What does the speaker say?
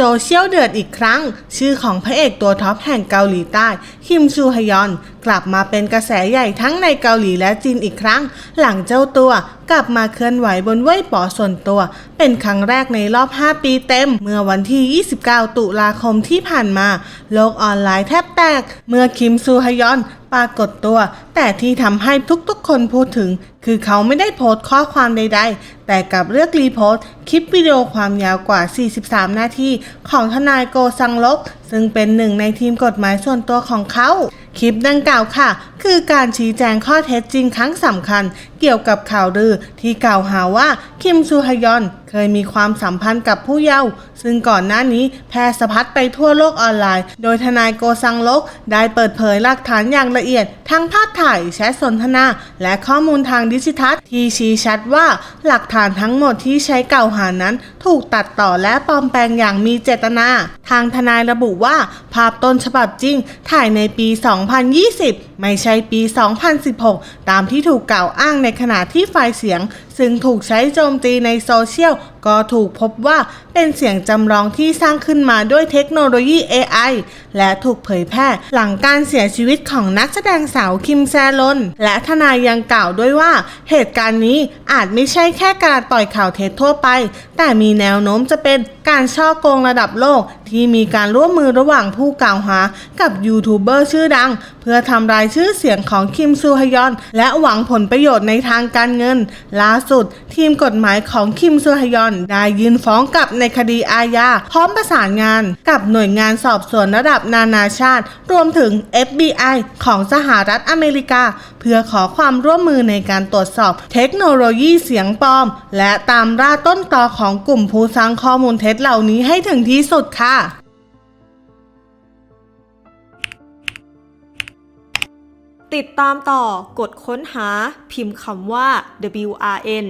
โซเชียลเดือดอีกครั้ง ชื่อของพระเอกตัวท็อปแห่งเกาหลีใต้ คิมซูฮยอนกลับมาเป็นกระแสใหญ่ทั้งในเกาหลีและจีนอีกครั้ง หลังเจ้าตัวกลับมาเคลื่อนไหวบนเว่ยป๋อส่วนตัว เป็นครั้งแรกในรอบ 5 ปีเต็ม เมื่อวันที่ 29 ตุลาคมที่ผ่านมา โลกออนไลน์แทบแตก เมื่อคิมซูฮยอนปรากฏตัว แต่ที่ทำให้ทุกๆ คนพูดถึง คือเขาไม่ได้โพสต์ข้อความใดๆ แต่กลับเลือกรีโพสต์ คลิปวิดีโอความยาวกว่า 43 นาที ของทนายโกซังลก ซึ่งเป็นหนึ่งในทีมกฎหมายส่วนตัวของเขา คลิปดังกล่าวค่ะ คือการชี้แจงข้อเท็จจริงครั้งสำคัญ เกี่ยวกับข่าวลือที่กล่าวหาว่าคิมซูฮยอนเคยมีความสัมพันธ์กับผู้เยาว์ซึ่งก่อนหน้านี้แพร่สะพัดไปทั่วโลกออนไลน์ โดยทนายโกซังลก ได้เปิดเผยหลักฐานอย่างละเอียด ทั้งภาพถ่ายแชทสนทนา และข้อมูลทางดิจิทัลที่ชี้ชัดว่าหลักฐานทั้งหมดที่ใช้กล่าวหานั้น ถูกตัดต่อและปลอมแปลงอย่างมีเจตนา ทางทนายระบุว่า ภาพต้นฉบับจริงถ่ายในปี 2020 ไม่ใช่ปี 2016 ตามที่ถูกกล่าวอ้างในขณะที่ไฟล์เสียง ซึ่งถูกใช้โจมตีในโซเชียลก็ถูกพบว่าเป็นเสียงจำลองที่สร้างขึ้นมาด้วยเทคโนโลยี AI และถูกเผยแพร่หลังการเสียชีวิตของนักแสดงสาวคิมแซลอนและทนายยังกล่าวด้วยว่า เหตุการณ์นี้อาจไม่ใช่แค่การปล่อยข่าวเท็จทั่วไป แต่มีแนวโน้มจะเป็นการช่อโกงระดับโลก ที่มีการร่วมมือระหว่างผู้กล่าวหา กับยูทูบเบอร์ชื่อดัง เพื่อทำลายชื่อเสียงของคิมซูฮยอน และหวังผลประโยชน์ในทางการเงิน ล่าสุด ทีมกฎหมายของคิมซูฮยอนอนได้ยื่นฟ้องกลับในคดีอาญาพร้อมประสานงานกับหน่วยงานสอบสวนระดับนานาชาติ รวมถึง FBI ของสหรัฐอเมริกา เพื่อขอความร่วมมือในการตรวจสอบเทคโนโลยีเสียงปลอม และตามล่าต้นตอของกลุ่มผู้สร้างข้อมูลเท็จเหล่านี้ให้ถึงที่สุดค่ะติดตามต่อกดค้นหาพิมพ์คำว่า WRN